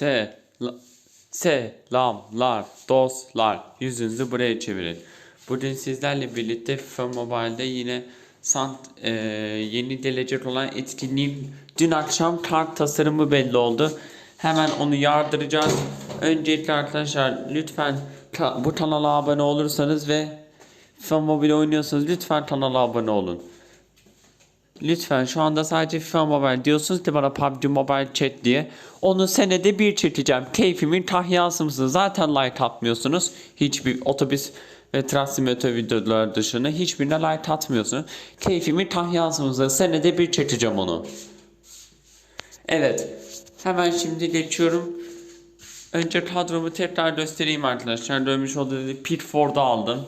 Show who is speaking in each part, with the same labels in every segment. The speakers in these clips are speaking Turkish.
Speaker 1: Se Selamlar dostlar. Yüzünüzü buraya çevirin. Bugün sizlerle birlikte FIFA Mobile'de yine sant e, yeni gelecek olan etkinliğin dün akşam kart tasarımı belli oldu. Hemen onu yardıracağız. Öncelikle arkadaşlar lütfen bu kanala abone olursanız ve FIFA Mobile oynuyorsanız lütfen kanala abone olun. Lütfen şu anda sadece FIFA Mobile diyorsunuz ki bana PUBG Mobile Chat diye. Onu senede bir çekeceğim. Keyfimin kahyası mısınız? Zaten like atmıyorsunuz. Hiçbir otobüs ve Trasimete videoları dışında hiçbirine like atmıyorsunuz. Keyfimin kahyası mısınız? Senede bir çekeceğim onu. Evet. Hemen şimdi geçiyorum. Önce kadromu tekrar göstereyim arkadaşlar. Dönmüş olduğu Pitford'u aldım.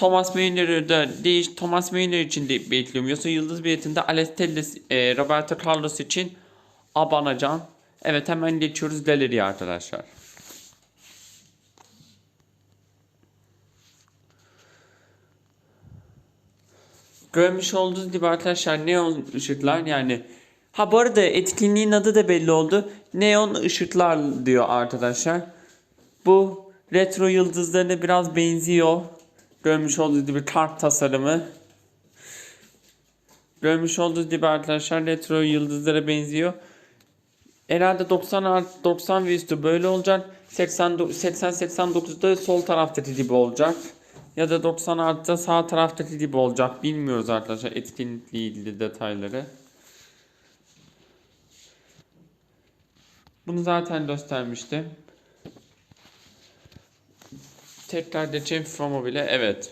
Speaker 1: Thomas Müller'ı değiş Thomas Müller için de bekliyorum. Yoksa Yıldız biletinde Alex Telles, e, Roberto Carlos için Abanacan. Evet hemen geçiyoruz galeriye arkadaşlar. Görmüş olduğunuz gibi arkadaşlar neon ışıklar yani Ha bu arada etkinliğin adı da belli oldu. Neon ışıklar diyor arkadaşlar. Bu retro yıldızlarına biraz benziyor. Görmüş olduğunuz gibi kart tasarımı. Görmüş olduğunuz gibi arkadaşlar retro yıldızlara benziyor. Herhalde 90 art 90 ve üstü böyle olacak. 80 80 89'da sol taraftaki gibi olacak. Ya da 90 artı sağ taraftaki gibi olacak. Bilmiyoruz arkadaşlar etkinlikle ilgili detayları. Bunu zaten göstermiştim. Tekrar geçeyim FIFA Mobile. Evet.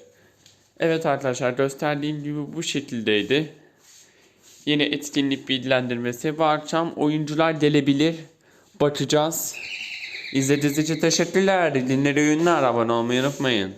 Speaker 1: Evet arkadaşlar gösterdiğim gibi bu şekildeydi. Yeni etkinlik bilgilendirmesi. Bu akşam oyuncular gelebilir. Bakacağız. İzlediğiniz için teşekkürler. Dinleri ünlü abone olmayı unutmayın.